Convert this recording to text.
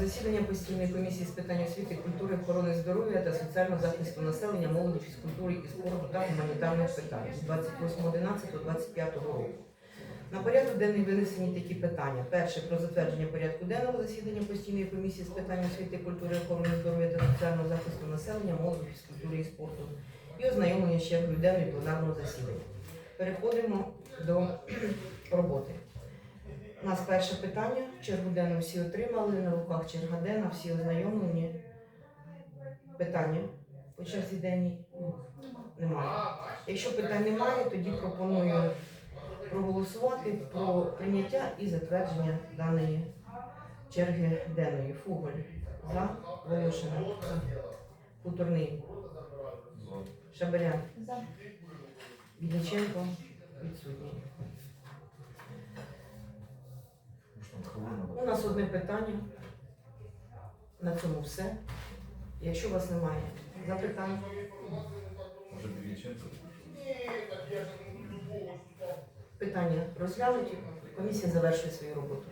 засідання постійної комісії з питань освіти, культури, охорони здоров'я та соціального захисту населення, молоді, фізкультури і спорту та гуманітарних питань з 28.11.25 року. На порядок денний винесені такі питання. Перше про затвердження порядку денного засідання постійної комісії з питань освіти, культури, охорони здоров'я та соціального захисту населення, молоді, фізкультури і спорту і ознайомлення ще денної пленарного засідання. Переходимо до роботи. У нас перше питання. Чергу денну всі отримали, на руках черга денна, всі ознайомлені. Питання по черзі денній немає. Якщо питань немає, тоді пропоную проголосувати про прийняття і затвердження даної черги денної. Фуголь за Волошина. За. Хуторний. Шабарян. За. Біліченко відсутній. Одне питання. На цьому все. Якщо у вас немає запитань, Може Біліченко? питання розглянуті, комісія завершує свою роботу.